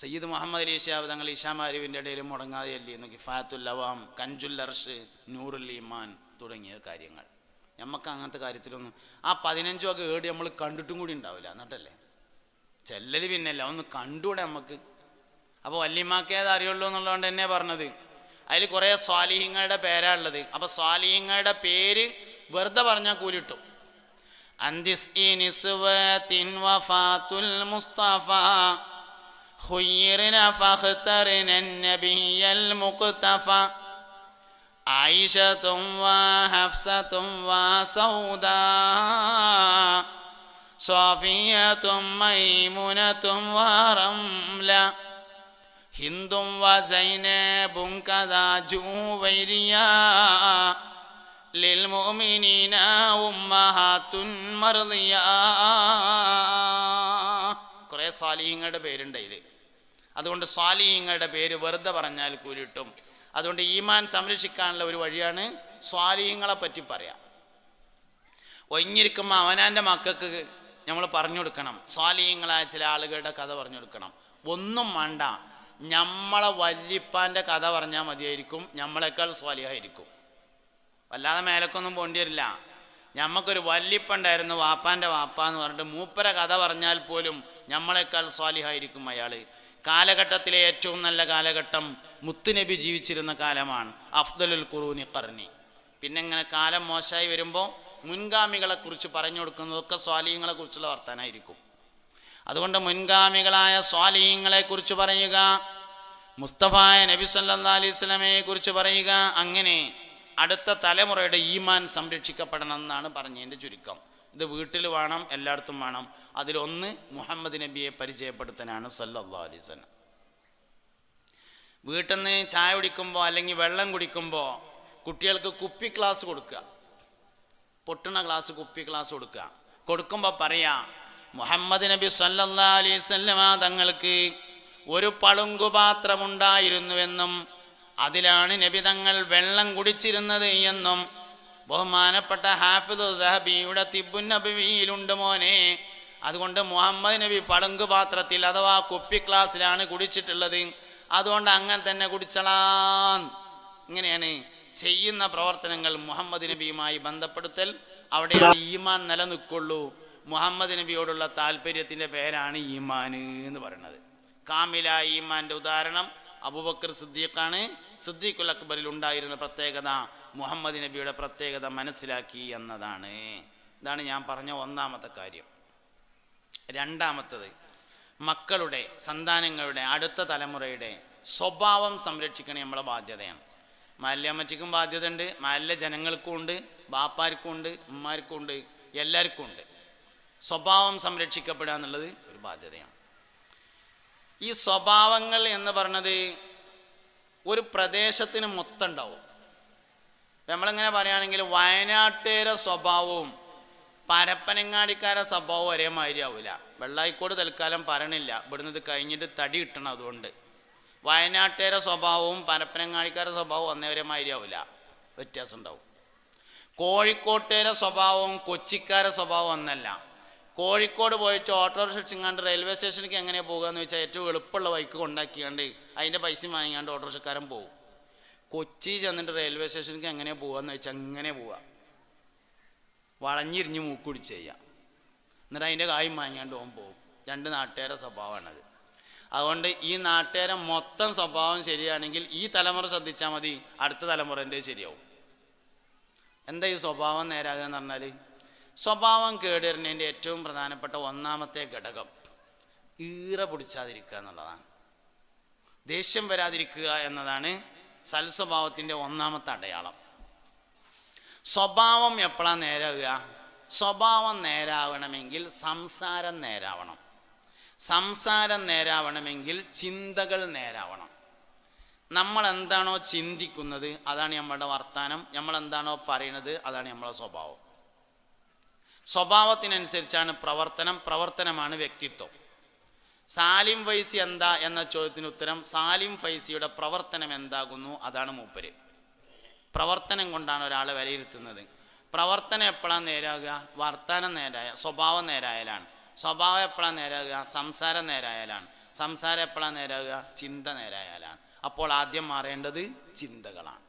സയ്യിദ് മുഹമ്മദ് അലി ഷാബ് തങ്ങൾ ഇഷാമാരിവിന്റെ ഇടയിൽ മുടങ്ങാതെ അല്ലിയെന്ന് കിഫാത്തുൽ അവാം കഞ്ചുൽ അർഷ് നൂറുൽ ഈമാൻ തുടങ്ങിയ കാര്യങ്ങൾ. നമുക്ക് അങ്ങനത്തെ കാര്യത്തിലൊന്നും ആ പതിനഞ്ചും ഒക്കെ ഏടി നമ്മൾ കണ്ടിട്ടും കൂടി ഉണ്ടാവില്ല എന്നിട്ടല്ലേ? ചെല്ലൽ പിന്നല്ല ഒന്ന് കണ്ടുകൂടെ നമുക്ക് അപ്പോൾ വല്യമാക്കേത് അറിയുള്ളൂ എന്നുള്ളതുകൊണ്ട് തന്നെ പറഞ്ഞത്. അതിൽ കുറേ സ്വാലിഹിങ്ങളുടെ പേരാണ് ഉള്ളത്. അപ്പോൾ സ്വാലിഹിങ്ങളുടെ പേര് വെറുതെ പറഞ്ഞാൽ കൂലിട്ടു. അന്തിസ് മുസ്തഫ. خيرنا فاخترنا النبي المقتفى عائشة وحفصة وسوداء صافية ميمونة ورملة هند وزينب كذا جويريا للمؤمنين أمهات مرضيا കുറേ സ്വാലിഹ്യങ്ങളുടെ പേരുണ്ട് ഇതിൽ അതുകൊണ്ട് സ്വാലിഹിങ്ങളുടെ പേര് വെറുതെ പറഞ്ഞാൽ കൂലിട്ടും. അതുകൊണ്ട് ഈമാൻ സംരക്ഷിക്കാനുള്ള ഒരു വഴിയാണ് സ്വാലിഹിങ്ങളെ പറ്റി പറയാം. ഒഞ്ഞിരിക്കുമ്പോൾ അവനാന്റെ മക്കൾക്ക് നമ്മൾ പറഞ്ഞു കൊടുക്കണം. സ്വാലിഹിങ്ങളായ ചില ആളുകളുടെ കഥ പറഞ്ഞു കൊടുക്കണം. ഒന്നും വേണ്ട. നമ്മളെ വല്യപ്പാന്റെ കഥ പറഞ്ഞാൽ മതിയായിരിക്കും. നമ്മളെക്കാൾ സ്വാലിഹായിരിക്കും വല്ലാതെ മേലക്കൊന്നും പോണ്ടി വരില്ല ഞമ്മക്കൊരു വല്ലിപ്പണ്ടായിരുന്നു വാപ്പാന്റെ വാപ്പ എന്ന് പറഞ്ഞിട്ട് മൂപ്പര കഥ പറഞ്ഞാൽ പോലും നമ്മളെക്കാൾ സ്വാലിഹായിരിക്കും അയാൾ കാലഘട്ടത്തിലെ ഏറ്റവും നല്ല കാലഘട്ടം മുത്തുനബി ജീവിച്ചിരുന്ന കാലമാണ്. അഫ്ദലുൽ ഖുറൂനി കർണി പിന്നെ ഇങ്ങനെ കാലം മോശമായി വരുമ്പോൾ മുൻഗാമികളെ കുറിച്ച് പറഞ്ഞു കൊടുക്കുന്നതൊക്കെ സ്വാലിഹ്യങ്ങളെ കുറിച്ചുള്ള വർത്താനായിരിക്കും. അതുകൊണ്ട് മുൻഗാമികളായ സ്വാലിഹ്യങ്ങളെ കുറിച്ച് പറയുക മുസ്തഫായ നബി സല്ലാ അലൈഹി സ്വലമയെ കുറിച്ച് പറയുക അങ്ങനെ അടുത്ത തലമുറയുടെ ഈമാൻ സംരക്ഷിക്കപ്പെടണം എന്നാണ് പറഞ്ഞതിന്റെ ചുരുക്കം. ഇത് വീട്ടിൽ വേണം എല്ലായിടത്തും വേണം. അതിലൊന്ന് മുഹമ്മദ് നബിയെ പരിചയപ്പെടുത്താനാണ് സല്ലല്ലാ അലൈഹി സ്വലം വീട്ടിൽ നിന്ന് ചായ കുടിക്കുമ്പോൾ അല്ലെങ്കിൽ വെള്ളം കുടിക്കുമ്പോൾ കുട്ടികൾക്ക് കുപ്പി ക്ലാസ് കൊടുക്കുക. പൊട്ടുന്ന ക്ലാസ് കുപ്പി ക്ലാസ് കൊടുക്കുക. കൊടുക്കുമ്പോൾ പറയാ മുഹമ്മദ് നബി സല്ലല്ലാ അലൈഹി സ്വല്ലമ തങ്ങൾക്ക് ഒരു പളുങ്കുപാത്രമുണ്ടായിരുന്നുവെന്നും അതിലാണ് നബി തങ്ങൾ വെള്ളം കുടിച്ചിരുന്നത് എന്നും ബഹുമാനപ്പെട്ട ഹാഫിദ് തിബുൻ നബിയിലുണ്ട് മോനെ. അതുകൊണ്ട് മുഹമ്മദ് നബി പളുങ്ക് പാത്രത്തിൽ അഥവാ കുപ്പി ക്ലാസ്സിലാണ് കുടിച്ചിട്ടുള്ളത്. അതുകൊണ്ട് അങ്ങനെ തന്നെ കുടിച്ചളാം ഇങ്ങനെയാണ് ചെയ്യുന്ന പ്രവർത്തനങ്ങൾ മുഹമ്മദ് നബിയുമായി ബന്ധപ്പെടുത്തൽ. അവിടെ ഈമാൻ നിലനിൽക്കുള്ളൂ. മുഹമ്മദ് നബിയോടുള്ള താല്പര്യത്തിന്റെ പേരാണ് ഈമാൻ എന്ന് പറയുന്നത്. കാമില ഈമാന്റെ ഉദാഹരണം അബൂബക്കർ സിദ്ദീഖാണ്. സിദ്ദീഖുൽ അക്ബറിൽ ഉണ്ടായിരുന്ന പ്രത്യേകത മുഹമ്മദ് നബിയുടെ പ്രത്യേകത മനസ്സിലാക്കി എന്നതാണ്. ഇതാണ് ഞാൻ പറഞ്ഞ ഒന്നാമത്തെ കാര്യം. രണ്ടാമത്തത് മക്കളുടെ സന്താനങ്ങളുടെ അടുത്ത തലമുറയുടെ സ്വഭാവം സംരക്ഷിക്കണേ നമ്മളെ ബാധ്യതയാണ്. മാല്യാമറ്റിക്കും ബാധ്യതയുണ്ട് മാലില ജനങ്ങൾക്കും ഉണ്ട് ബാപ്പാർക്കും ഉണ്ട് ഉമ്മാർക്കും ഉണ്ട് എല്ലാവർക്കും ഉണ്ട് സ്വഭാവം സംരക്ഷിക്കപ്പെടുക എന്നുള്ളത് ഒരു ബാധ്യതയാണ്. ഈ സ്വഭാവങ്ങൾ എന്ന് പറഞ്ഞത് ഒരു പ്രദേശത്തിന് മൊത്തം ഉണ്ടാവും നമ്മളിങ്ങനെ പറയുകയാണെങ്കിൽ വയനാട്ടുകാരെ സ്വഭാവവും പരപ്പനങ്ങാടിക്കാരെ സ്വഭാവവും ഒരേമാതിരി ആവില്ല. വെള്ളായിക്കോട് തൽക്കാലം പറയണില്ല. ഇവിടുന്ന് ഇത് കഴിഞ്ഞിട്ട് തടി കിട്ടണം അതുകൊണ്ട്. വയനാട്ടുകാരെ സ്വഭാവവും പരപ്പനങ്ങാടിക്കാരുടെ സ്വഭാവവും ഒന്നേ ഒരേമാതിരി ആവില്ല. വ്യത്യാസം ഉണ്ടാവും. കോഴിക്കോട്ടുകാരെ സ്വഭാവവും കൊച്ചിക്കാരെ സ്വഭാവം ഒന്നല്ല. കോഴിക്കോട് പോയിട്ട് ഓട്ടോറിക്ഷ ചിങ്ങാണ്ട് റെയിൽവേ സ്റ്റേഷനിലേക്ക് എങ്ങനെ പോകുകയെന്ന് വെച്ചാൽ ഏറ്റവും എളുപ്പമുള്ള ബൈക്ക് കൊണ്ടാക്കിയാണ്ട് അതിന്റെ പൈസ വാങ്ങിയാണ്ട് ഓട്ടോറിക്ഷക്കാരൻ പോകും കൊച്ചി ചെന്നിട്ട് റെയിൽവേ സ്റ്റേഷനിലേക്ക് എങ്ങനെ പോകാന്ന് വെച്ചാൽ അങ്ങനെ പോവുക വളഞ്ഞിരിഞ്ഞ് മൂക്കുടിച്ച് ചെയ്യാം. എന്നിട്ട് അതിന്റെ കായും വാങ്ങിയാണ്ട് പോകാൻ പോകും രണ്ട് നാട്ടുകാരെ സ്വഭാവമാണത്. അതുകൊണ്ട് ഈ നാട്ടുകാരെ മൊത്തം സ്വഭാവം ശരിയാണെങ്കിൽ ഈ തലമുറ ശ്രദ്ധിച്ചാൽ മതി അടുത്ത തലമുറേന്റെ ശരിയാവും. എന്താ ഈ സ്വഭാവം നേരാകുക എന്ന് പറഞ്ഞാൽ സ്വഭാവം കേടുവരുന്നതിന്റെ ഏറ്റവും പ്രധാനപ്പെട്ട ഒന്നാമത്തെ ഘടകം ഈറ പിടിച്ചാതിരിക്കുക എന്നുള്ളതാണ്. ദേഷ്യം വരാതിരിക്കുക എന്നതാണ് സൽസ്വഭാവത്തിന്റെ ഒന്നാമത്തെ അടയാളം. സ്വഭാവം എപ്പോഴാണ് നേരാവുക? സ്വഭാവം നേരാവണമെങ്കിൽ സംസാരം നേരാവണം. സംസാരം നേരാവണമെങ്കിൽ ചിന്തകൾ നേരാവണം. നമ്മൾ എന്താണോ ചിന്തിക്കുന്നത് അതാണ് നമ്മളുടെ വർത്തമാനം നമ്മൾ എന്താണോ പറയുന്നത് അതാണ് നമ്മളെ സ്വഭാവം. സ്വഭാവത്തിനനുസരിച്ചാണ് പ്രവർത്തനം പ്രവർത്തനമാണ് വ്യക്തിത്വം. സാലിം ഫൈസി എന്താ എന്ന ചോദ്യത്തിന് ഉത്തരം സാലിം ഫൈസിയുടെ പ്രവർത്തനം എന്താകുന്നു അതാണ് മൂപ്പര്. പ്രവർത്തനം കൊണ്ടാണ് ഒരാളെ വിലയിരുത്തുന്നത്. പ്രവർത്തനം എപ്പോഴാണ് നേരാകുക? വർത്തമാനം നേരായ സ്വഭാവം നേരായാലാണ്. സ്വഭാവം എപ്പോഴാണ് നേരാകുക? സംസാരം നേരായാലാണ്. സംസാരം എപ്പോഴാണ് നേരാകുക? ചിന്ത നേരായാലാണ്. അപ്പോൾ ആദ്യം മാറേണ്ടത് ചിന്തകളാണ്.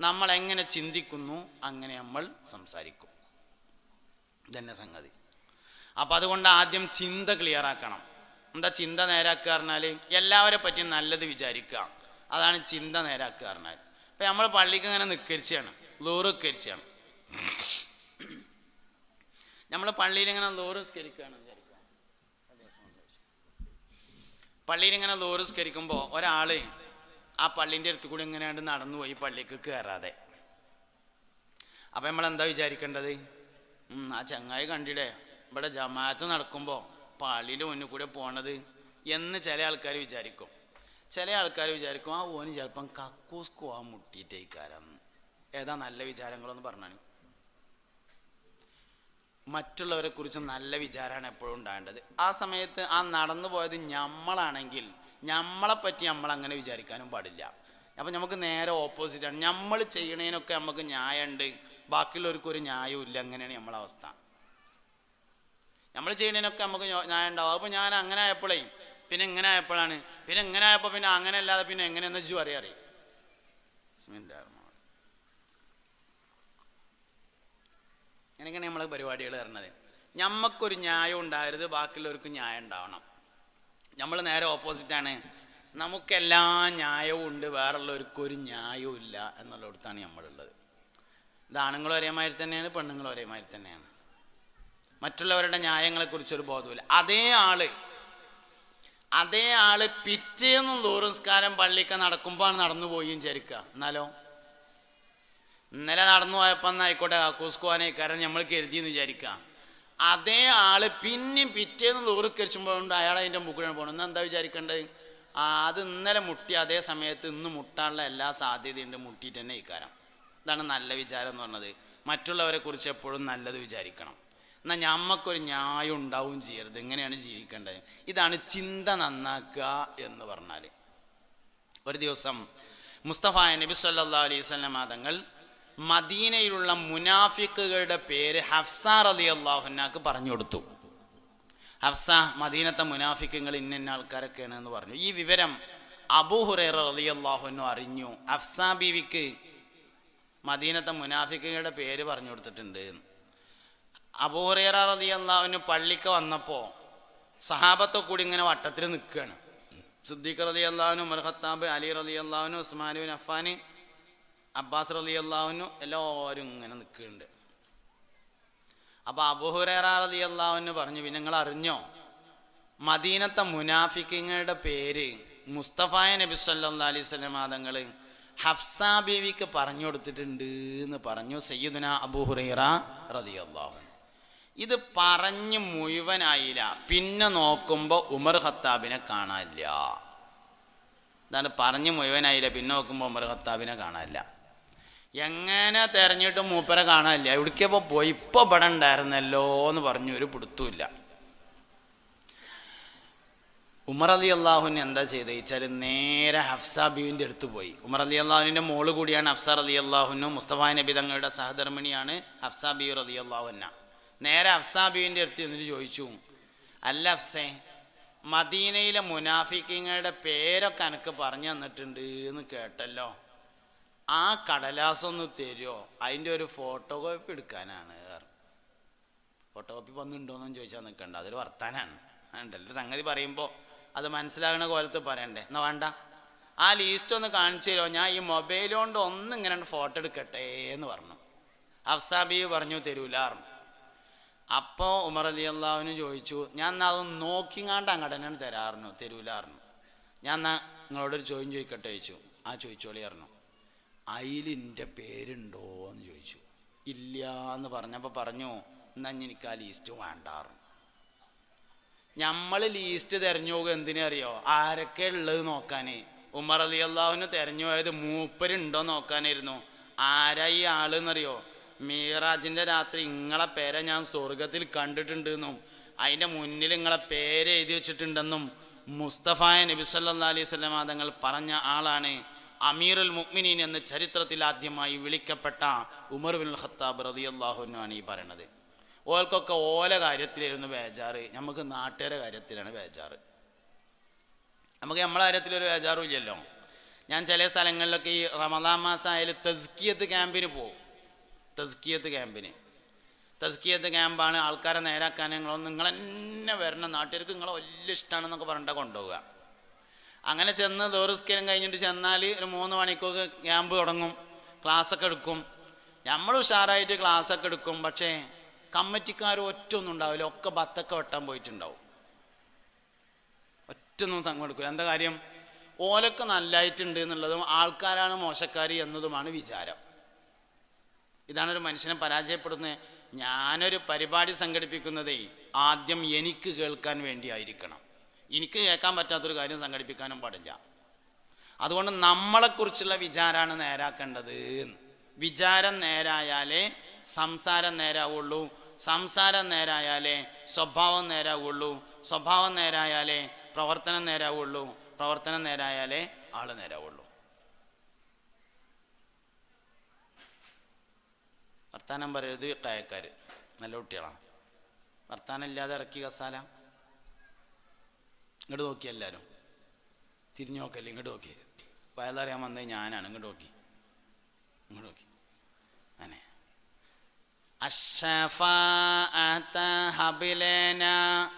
നമ്മൾ എങ്ങനെ ചിന്തിക്കുന്നു അങ്ങനെ നമ്മൾ സംസാരിക്കും. ഇതന്നെ സംഗതി. അപ്പം അതുകൊണ്ട് ആദ്യം ചിന്ത ക്ലിയർ ആക്കണം. എന്താ ചിന്ത നേരാക്കുക പറഞ്ഞാൽ എല്ലാവരെ പറ്റി നല്ലത് വിചാരിക്കുക. അതാണ് ചിന്ത നേരാക്കുക പറഞ്ഞാൽ ഇപ്പം നമ്മൾ പള്ളിക്ക് ഇങ്ങനെ നിക്കരിച്ചാണ് ലൂറുക്കരിച്ചാണ് നമ്മൾ പള്ളിയിൽ ഇങ്ങനെ ലൂറുസ്കരിക്കുകയാണ് പള്ളിയിൽ ഇങ്ങനെ ലൂറുസ്കരിക്കുമ്പോൾ ഒരാൾ ആ പള്ളിന്റെ അടുത്ത് കൂടി ഇങ്ങനെ നടന്നു പോയി പള്ളിക്ക് കയറാതെ അപ്പം നമ്മൾ എന്താ വിചാരിക്കേണ്ടത്? ആ ചങ്ങായി കണ്ടിടേ ഇവിടെ ജമാഅത്ത് നടക്കുമ്പോൾ പള്ളിയിൽ മുന്നിൽ കൂടെ പോണത് എന്ന് ചില ആൾക്കാർ വിചാരിക്കും. ചില ആൾക്കാർ വിചാരിക്കും ആ ഓന് ചിലപ്പം കക്കൂസ് പോവാൻ മുട്ടിയിട്ടേക്കാരെന്ന് ഏതാ നല്ല വിചാരങ്ങളെന്ന് പറഞ്ഞാണ് മറ്റുള്ളവരെ കുറിച്ച് നല്ല വിചാരമാണ് എപ്പോഴും ഉണ്ടാകേണ്ടത്. ആ സമയത്ത് ആ നടന്നു പോയത് നമ്മളാണെങ്കിൽ നമ്മളെ പറ്റി നമ്മൾ അങ്ങനെ വിചാരിക്കാനും പാടില്ല. അപ്പം നമുക്ക് നേരെ ഓപ്പോസിറ്റാണ് നമ്മൾ ചെയ്യണേനൊക്കെ നമുക്ക് ന്യായമുണ്ട് ബാക്കിയുള്ളവർക്ക് ഒരു ന്യായവും ഇല്ല അങ്ങനെയാണ് നമ്മളെ അവസ്ഥ. നമ്മൾ ചെയ്യുന്നതിനൊക്കെ നമുക്ക് ന്യായം ഉണ്ടാവും. അപ്പോൾ ഞാൻ അങ്ങനെ ആയപ്പോഴേ പിന്നെ ഇങ്ങനെ ആയപ്പോഴാണ്. പിന്നെ ഇങ്ങനെ ആയപ്പോൾ പിന്നെ അങ്ങനെ അല്ലാതെ പിന്നെ എങ്ങനെയെന്ന് വെച്ചു അറിയാം? അറിയാം അങ്ങനെയൊക്കെയാണ് നമ്മൾ പരിപാടികൾ തരണത് ഞമ്മക്കൊരു ന്യായം ഉണ്ടാകരുത് ബാക്കിയുള്ളവർക്ക് ന്യായം ഉണ്ടാവണം. നമ്മൾ നേരെ ഓപ്പോസിറ്റാണ് നമുക്കെല്ലാ ന്യായവും ഉണ്ട് വേറുള്ളവർക്ക് ഒരു ന്യായവും ഇല്ല എന്നുള്ളിടത്താണ് നമ്മളുള്ളത്. ഇത് ആണുങ്ങൾ ഒരേമാതിരി തന്നെയാണ് പെണ്ണുങ്ങൾ ഒരേമാതിരി തന്നെയാണ്. മറ്റുള്ളവരുടെ ന്യായങ്ങളെക്കുറിച്ചൊരു ബോധമില്ല അതേ ആൾ അതേ ആൾ പിറ്റേന്നും ദൂരസ്കാരം പള്ളിക്ക് നടക്കുമ്പോൾ നടന്നു പോയും ചരിക്കുക എന്നാലോ? ഇന്നലെ നടന്നു പോയപ്പോൾ എന്നായിക്കോട്ടെ കൂസ്കുവാനെ കാരണം നമ്മൾ കരുതിയെന്ന് വിചാരിക്കാം. അതേ ആൾ പിന്നെയും പിറ്റേന്ന് ദൂരക്കരിച്ചുമ്പോഴുണ്ട് അയാൾ അതിന്റെ മുകളിൽ പോകണം എന്താ വിചാരിക്കേണ്ടത്? അത് ഇന്നലെ മുട്ടി അതേ സമയത്ത് ഇന്ന് മുട്ടാനുള്ള എല്ലാ സാധ്യതയുണ്ട് മുട്ടിയിട്ട് തന്നെ ഇക്കാരം ഇതാണ് നല്ല വിചാരം എന്ന് പറഞ്ഞത്. മറ്റുള്ളവരെ കുറിച്ച് എപ്പോഴും നല്ലത് വിചാരിക്കണം. എന്നാൽ ഞമ്മക്കൊരു ന്യായം ഉണ്ടാവും ചെയ്യരുത്. എങ്ങനെയാണ് ജീവിക്കേണ്ടത്? ഇതാണ് ചിന്ത നന്നാക്കുക എന്ന് പറഞ്ഞാൽ ഒരു ദിവസം മുസ്തഫ നബി സല്ലാ അലൈഹി സ്വലം തങ്ങൾ മദീനയിലുള്ള മുനാഫിക്കുകളുടെ പേര് ഹഫ്സ റലി അള്ളാഹുനാക്ക് പറഞ്ഞു കൊടുത്തു. ഹഫ്സ മദീനത്തെ മുനാഫിക്കുകൾ ഇന്ന ആൾക്കാരൊക്കെയാണ് എന്ന് പറഞ്ഞു. ഈ വിവരം അബൂ ഹുറൈറ റലി അള്ളാഹുനു അറിഞ്ഞു. ഹഫ്സ ബീവിക്ക് മദീനത്തെ മുനാഫിക്കയുടെ പേര് പറഞ്ഞു കൊടുത്തിട്ടുണ്ട്. എന്ന്. അബൂ ഹുറൈറ റലി അള്ളാഹുന് പള്ളിക്ക് വന്നപ്പോൾ സഹാബത്തെ കൂടി ഇങ്ങനെ വട്ടത്തിൽ നിൽക്കുകയാണ്. സിദ്ദീഖ് റതി അള്ളാഹുനു ഉമർ ഖത്താബ് അലി റതി അള്ളാഹുനു ഉസ്മാനുബിൻ അഫാന് അബ്ബാസ് റതി അള്ളാഹുനു എല്ലാവരും ഇങ്ങനെ നിൽക്കുന്നുണ്ട്. അപ്പോൾ അബുഹുറേറ റതി അള്ളാഹുനു പറഞ്ഞു പിന്നെ നിങ്ങൾ അറിഞ്ഞോ? മദീനത്തെ മുനാഫിക്കങ്ങളുടെ പേര് മുസ്തഫായ നബി സല്ലാ അലൈഹി സ്വലം തങ്ങൾ ഹഫ്സ ബീവിക്ക് പറഞ്ഞു കൊടുത്തിട്ടുണ്ട് എന്ന് പറഞ്ഞു സയ്യിദുന അബൂഹുറൈറ റളിയല്ലാഹു അള്ളാഹു ഇത് പറഞ്ഞു മുഴുവനായില്ല. പിന്നെ നോക്കുമ്പോൾ ഉമർ ഖത്താബിനെ കാണാനില്ല. എന്താണ് പറഞ്ഞു മുഴുവനായില്ല പിന്നെ നോക്കുമ്പോൾ ഉമർ ഖത്താബിനെ കാണാനില്ല. എങ്ങനെ തെരഞ്ഞിട്ട് മൂപ്പരെ കാണാനില്ല. എവിടേക്കപ്പോൾ പോയി? ഇപ്പോൾ ഇവിടെ ഉണ്ടായിരുന്നല്ലോ എന്ന് പറഞ്ഞു ഒരു പിടുത്തുമില്ല ഉമർ അലി അള്ളാഹുവിന് എന്താ ചെയ്തത് വെച്ചാൽ നേരെ ഹഫ്സ ബീവിന്റെ അടുത്ത് പോയി. ഉമർ അലി അള്ളാഹുവിന്റെ മോൾ കൂടിയാണ് ഹഫ്സ അലി അള്ളാഹുനും മുസ്തഫ നബി തങ്ങളുടെ സഹധർമ്മിണിയാണ് ഹഫ്സ ബി റലി അള്ളാഹുന്ന നേരെ ഹഫ്സ ബീവിന്റെ അടുത്ത് എന്നിട്ട് ചോദിച്ചു അല്ല ഹഫ്സേ മദീനയിലെ മുനാഫിക്കിങ്ങളുടെ പേരൊക്കെ എനിക്ക് പറഞ്ഞു തന്നിട്ടുണ്ട് എന്ന് കേട്ടല്ലോ. ആ കടലാസൊന്ന് തരുമോ അതിന്റെ ഒരു ഫോട്ടോ കോപ്പി എടുക്കാനാണ് ഫോട്ടോ കോപ്പി വന്നിട്ടുണ്ടോയെന്ന് ചോദിച്ചാൽ നിൽക്കണ്ട അതൊരു വർത്താനാണ്. ഉണ്ടല്ലോ സംഗതി പറയുമ്പോൾ അത് മനസ്സിലാകുന്ന കോലത്ത് പറയണ്ടേ. എന്നാ വേണ്ട. ആ ലീസ്റ്റ് ഒന്ന് കാണിച്ചു തരുമോ? ഞാൻ ഈ മൊബൈൽ കൊണ്ട് ഒന്ന് ഇങ്ങനെ ഫോട്ടോ എടുക്കട്ടെ എന്ന് പറഞ്ഞു. അഫ്സാബി പറഞ്ഞു തരൂലാറും അപ്പോൾ ഉമർ അലി അള്ളാഹുവിന് ചോദിച്ചു ഞാൻ എന്നാ അതൊന്ന് നോക്കിങ്ങാണ്ട് അങ്ങോട്ട് തന്നെയാണ് തരാറുന്നു പറഞ്ഞു. ഞാൻ എന്നാ നിങ്ങളോടൊരു ചോദ്യം ചോദിക്കട്ടെ ചോദിച്ചു. ആ ചോദിച്ചോളി പറഞ്ഞു. അതിലിന്റെ പേരുണ്ടോ എന്ന് ചോദിച്ചു. ഇല്ല എന്ന് പറഞ്ഞപ്പോൾ പറഞ്ഞു എന്നാ ഇനി എനിക്ക് ആ ലീസ്റ്റ് വേണ്ടാറുന്നു നമ്മൾ ലീസ്റ്റ് തെരഞ്ഞു പോകുക എന്തിനറിയോ? ആരൊക്കെ ഉള്ളത് നോക്കാൻ ഉമർ അലി അള്ളാഹുവിന് തെരഞ്ഞു പോയത് മൂപ്പരുണ്ടോ നോക്കാനായിരുന്നു. ആരാ ഈ ആളെന്നറിയോ? മീറാജിന്റെ രാത്രി ഇങ്ങളെ പേരെ ഞാൻ സ്വർഗത്തിൽ കണ്ടിട്ടുണ്ടെന്നും അതിന്റെ മുന്നിൽ ഇങ്ങളെ പേര് എഴുതി വെച്ചിട്ടുണ്ടെന്നും മുസ്തഫ നബി സല്ലാ അലൈഹി സ്വലം തങ്ങൾ പറഞ്ഞ ആളാണ്. അമീറുൽ മുഅ്മിനീൻ എന്ന ചരിത്രത്തിൽ ആദ്യമായി വിളിക്കപ്പെട്ട ഉമർ ബിൻ ഖത്താബ് അള്ളാഹുനാണ് ഈ പറയണത്. ഓൽക്കൊക്കെ ഓല കാര്യത്തിലായിരുന്നു ബേജാറ്. നമുക്ക് നാട്ടുകാരെ കാര്യത്തിലാണ് ബേജാറ്. നമുക്ക് നമ്മളെ കാര്യത്തിലൊരു ബേജാറും ഇല്ലല്ലോ. ഞാൻ ചില സ്ഥലങ്ങളിലൊക്കെ ഈ റമദാൻ മാസം ആയാലും തസ്കിയത്ത് ക്യാമ്പിന് പോകും തസ്കിയത്ത് ക്യാമ്പിന്. തസ്കിയത്ത് ക്യാമ്പാണ് ആൾക്കാരെ നേരാക്കാൻ നിങ്ങൾ നിങ്ങൾ തന്നെ വരണം. നാട്ടുകാർക്ക് നിങ്ങളെ വലിയ ഇഷ്ടമാണെന്നൊക്കെ പറഞ്ഞിട്ട് കൊണ്ടുപോവുക. അങ്ങനെ ചെന്ന് ദോറിസ്കരം കഴിഞ്ഞിട്ട് ചെന്നാൽ ഒരു മൂന്ന് മണിക്കൊക്കെ ക്യാമ്പ് തുടങ്ങും. ക്ലാസ്സൊക്കെ എടുക്കും. നമ്മൾ ഉഷാറായിട്ട് ക്ലാസ്സൊക്കെ എടുക്കും. പക്ഷേ കമ്മിറ്റിക്കാർ ഒറ്റ ഒന്നും ഉണ്ടാവില്ല ഒക്കെ ബത്തൊക്കെ വെട്ടാൻ പോയിട്ടുണ്ടാവും. ഒറ്റൊന്നും തങ്ങെടുക്കില്ല എന്താ കാര്യം? ഓലൊക്കെ നല്ലതായിട്ടുണ്ട് എന്നുള്ളതും ആൾക്കാരാണ് മോശക്കാരി എന്നതുമാണ് വിചാരം. ഇതാണ് ഒരു മനുഷ്യനെ പരാജയപ്പെടുന്നത്. ഞാനൊരു പരിപാടി സംഘടിപ്പിക്കുന്നതേ ആദ്യം എനിക്ക് കേൾക്കാൻ വേണ്ടി ആയിരിക്കണം എനിക്ക് കേൾക്കാൻ പറ്റാത്തൊരു കാര്യം സംഘടിപ്പിക്കാനും പാടില്ല. അതുകൊണ്ട് നമ്മളെക്കുറിച്ചുള്ള വിചാരമാണ് നേരാക്കേണ്ടത്. വിചാരം നേരായാലേ സംസാരം നേരാവുള്ളൂ. സംസാരം നേരായാലേ സ്വഭാവം നേരാവുള്ളൂ. സ്വഭാവം നേരായാലേ പ്രവർത്തനം നേരാവുള്ളൂ. പ്രവർത്തനം നേരായാലേ ആൾ നേരാവുള്ളൂ. വർത്താനം പറയരുത് കായക്കാർ നല്ല കുട്ടികളാണ് വർത്താനം ഇല്ലാതെ ഇറക്കി കസാല. ഇങ്ങോട്ട് നോക്കി എല്ലാവരും തിരിഞ്ഞു നോക്കല്ലേ ഇങ്ങോട്ട് നോക്കി. വയലറിയാൻ വന്നത് ഞാനാണ്. ഇങ്ങോട്ട് നോക്കി. ഇങ്ങോട്ട് നോക്കി. الشفاعة هب لنا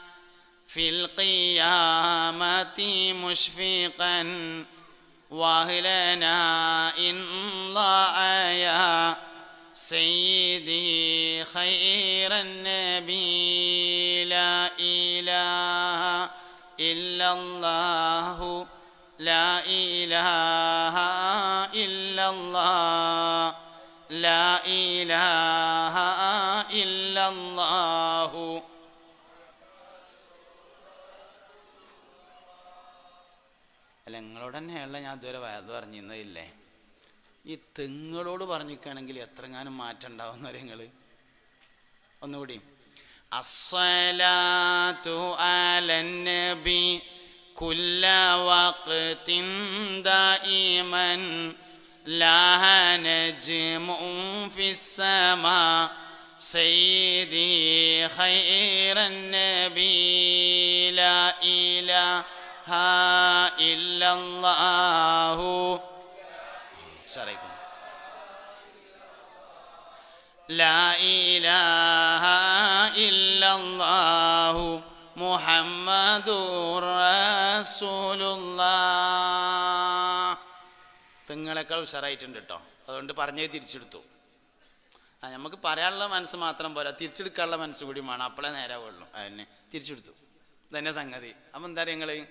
في القيامة مشفقا واهلنا إن ضاع يا سيدي خير النبي لا إله إلا الله لا إله إلا الله لا إله അല്ലാഹു അല്ല നിങ്ങളോട് തന്നെയുള്ള ഞാൻ ഇതുവരെ വയത് പറഞ്ഞിരുന്നില്ലേ ഈ തെങ്ങളോട് പറഞ്ഞിരിക്കുകയാണെങ്കിൽ എത്രങ്ങാനും മാറ്റം ഉണ്ടാവും എന്നറിയ നിങ്ങൾ ഒന്നുകൂടി. അസ്സലാത്തു അലന്നബി കുല്ല വഖ്തിൻ ദായിമൻ ലാ ഫിസ്സമാ سيدي خير النبي لا إله إلا الله عليكم لا إله إلا الله محمد رسول الله നിങ്ങളെക്കാൾ ഉഷാറായിട്ടുണ്ട് കേട്ടോ അതുകൊണ്ട് പറഞ്ഞേ തിരിച്ചെടുത്തു ആ നമുക്ക് പറയാനുള്ള മനസ്സ് മാത്രം പോരാ. തിരിച്ചെടുക്കാനുള്ള മനസ്സ് കൂടി വേണം. അപ്പോഴേ നേരാവുള്ളൂ. അതന്നെ. തിരിച്ചെടുത്തു. ഇതന്നെ സംഗതി. അപ്പം എന്താ നിങ്ങൾ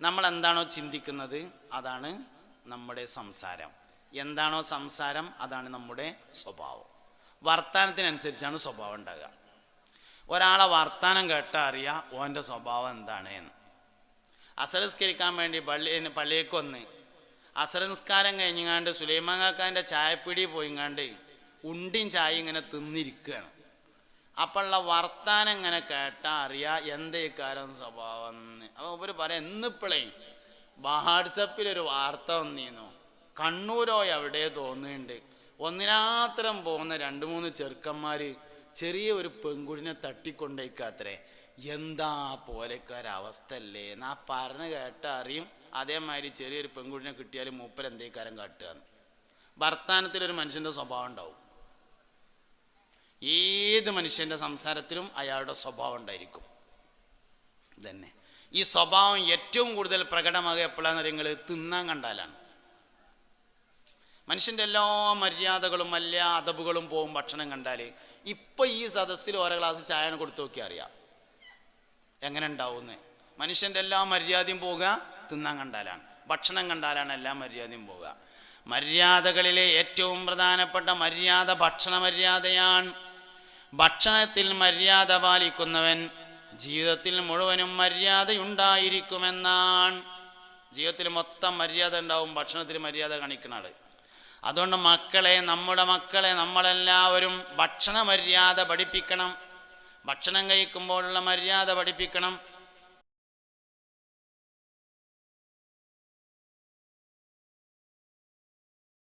നമ്മൾ എന്താണോ ചിന്തിക്കുന്നത് അതാണ് നമ്മുടെ സംസാരം. എന്താണോ സംസാരം അതാണ് നമ്മുടെ സ്വഭാവം. വർത്തമാനത്തിനനുസരിച്ചാണ് സ്വഭാവം ഉണ്ടാകുക ഒരാളെ വർത്തമാനം കേട്ടാൽ അറിയാം ഓന്റെ സ്വഭാവം എന്താണ് എന്ന്. അസരസ്കരിക്കാൻ വേണ്ടി പള്ളി പള്ളിയേക്ക് വന്ന് അസരസ്കാരം കഴിഞ്ഞാണ്ട് സുലൈമാൻ കാക്കാന്റെ ചായപ്പിടി പോയിങ്ങാണ്ട് ഉണ്ടിയും ചായ ഇങ്ങനെ തിന്നിരിക്കുകയാണ്. അപ്പോഴുള്ള വർത്താനം ഇങ്ങനെ കേട്ടാൽ അറിയാം എന്തേക്കാരം സ്വഭാവം എന്ന്. അപ്പോൾ ഇവർ പറയാം എന്നിപ്പോഴേ വാട്സപ്പിലൊരു വാർത്ത വന്നിരുന്നു കണ്ണൂരോ എവിടെ തോന്നുന്നുണ്ട്? ഒന്നിനാത്രം പോകുന്ന രണ്ട് മൂന്ന് ചെറുക്കന്മാർ ചെറിയ ഒരു പെൺകുഴിനെ തട്ടിക്കൊണ്ടേക്കാത്രേ. എന്താ പോലെക്കാരവസ്ഥ അല്ലേ എന്നാ പറഞ്ഞ് കേട്ട അറിയും അതേമാതിരി ചെറിയൊരു പെൺകുഴിനെ കിട്ടിയാൽ മൂപ്പരെന്തേക്കാരം കാട്ടുകയാണ് കാട്ടുക വർത്താനത്തിലൊരു മനുഷ്യന്റെ സ്വഭാവം ഉണ്ടാവും. ഏത് മനുഷ്യന്റെ സംസാരത്തിലും അയാളുടെ സ്വഭാവം ഉണ്ടായിരിക്കും. തന്നെ ഈ സ്വഭാവം ഏറ്റവും കൂടുതൽ പ്രകടമാകുക എപ്പോഴാണെന്ന് നിങ്ങൾ തിന്നാൻ കണ്ടാലാണ്. മനുഷ്യന്റെ എല്ലാ മര്യാദകളും എല്ലാ അതബുകളും പോകും ഭക്ഷണം കണ്ടാൽ ഇപ്പോൾ ഈ സദസ്സിൽ ഓരോ ഗ്ലാസ് ചായ കൊടുത്തു നോക്കിയാൽ അറിയാം. എങ്ങനെ ഉണ്ടാവുന്നത് മനുഷ്യന്റെ എല്ലാ മര്യാദയും പോവുക തിന്നാൻ കണ്ടാലാണ്. ഭക്ഷണം കണ്ടാലാണ് എല്ലാ മര്യാദയും പോവുക. മര്യാദകളിലെ ഏറ്റവും പ്രധാനപ്പെട്ട മര്യാദ ഭക്ഷണ മര്യാദയാണ് ഭക്ഷണത്തിൽ മര്യാദ പാലിക്കുന്നവൻ ജീവിതത്തിൽ മുഴുവനും മര്യാദയുണ്ടായിരിക്കുമെന്നാണ്. ജീവിതത്തിൽ മൊത്തം മര്യാദ ഉണ്ടാവും ഭക്ഷണത്തിൽ മര്യാദ കാണിക്കുന്ന ആൾ അതുകൊണ്ട് മക്കളെ നമ്മുടെ മക്കളെ നമ്മളെല്ലാവരും ഭക്ഷണ മര്യാദ പഠിപ്പിക്കണം. ഭക്ഷണം കഴിക്കുമ്പോഴുള്ള മര്യാദ പഠിപ്പിക്കണം.